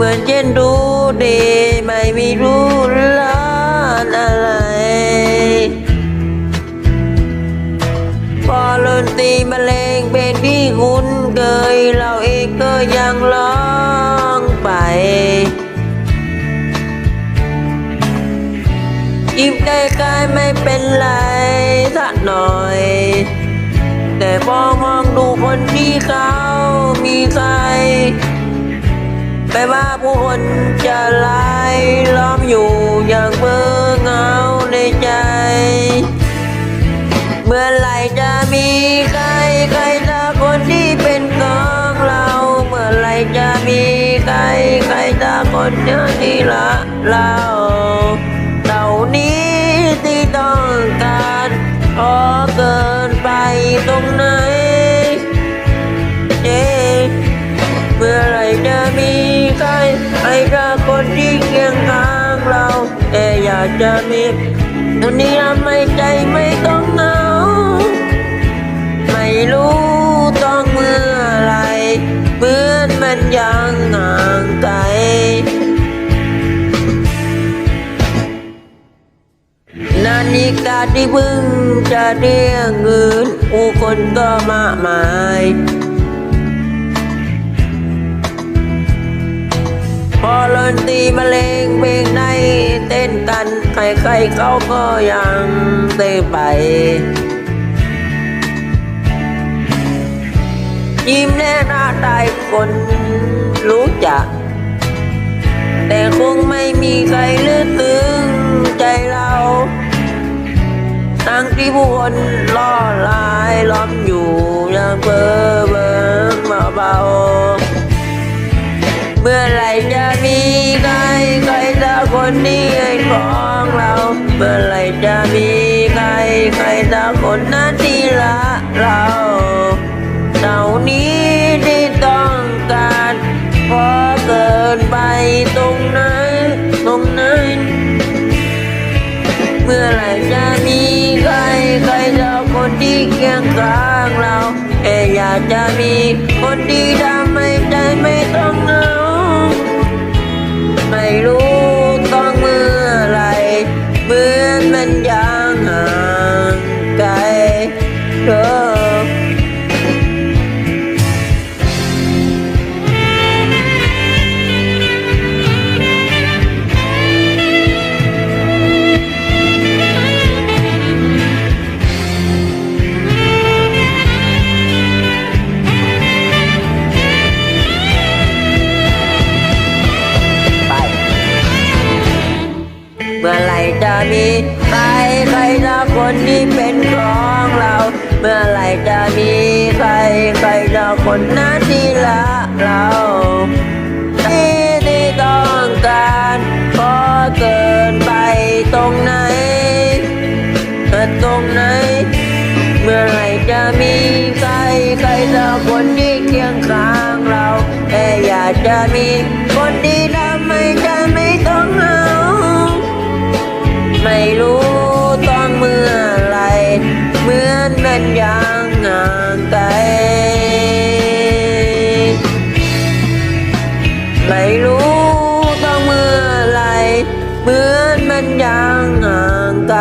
เหมือนเช่นรู้ดีไม่มีรู้ล้านอะไรพอดนตรีบรรเลงเพลงที่คุ้นเคยเราเองก็ยังร้องไปยิ้มใกล้ๆไม่เป็นไรสักหน่อย แต่พอมองดูคนที่เขามีใคร ไม่ว่าผู้คนจะไล่ล้อมอยู่อย่างเบื่อเงาในใจ เมื่อไหรจะมีใครใครสักคนที่เป็นของเรา เมื่อไหรจะมีใครใครสักคนนี้ที่รักเราเท่านี้ที่ต้องการพอเกิน จะมีคนนี้ทำให้ใจไม่ต้องเหงา ไม่รู้ต้องเมื่อไรเหมือนมันยังห่างไกลนาฬิกาที่เพิ่งจะเรียกเงินผู้คนก็มากมายพอดนตรีบรรเลงเพลงใน เต้นกัน ใครๆเขาก็ยังเต้ไป ยิ้มแน่หน้าตายคนรู้จัก แต่คงไม่มีใครลึกถึงใจเราทั้งที่ผู้คนล่อลายล้อมอยู่อย่างเบอเบิงเบาเมื่อไรจะมีใครใครสักคนนี้ เมื่อไหรจะมีใครใครสักคนนั้นที่รักเราเท่านี้ที่ต้องการพอเกินไปตรงไหนตรงไหนเมื่อไหรจะมีใครใครจะคนที่เคียงข้างเราแค่อยากจะมีคนที่ทำ อนมันยังห่างไใครใครสักคนที่เป็นของเรา เมื่อไรจะมีใครใครสักคนนั้นที่รักเราที่ที่ต้องการพอเกินไปตรงไหนเกิดตรงไหน เมื่อไรจะมีใครใครสักคนที่เคียงข้างเราแค่อยากจะมีคน ยังห่างไกล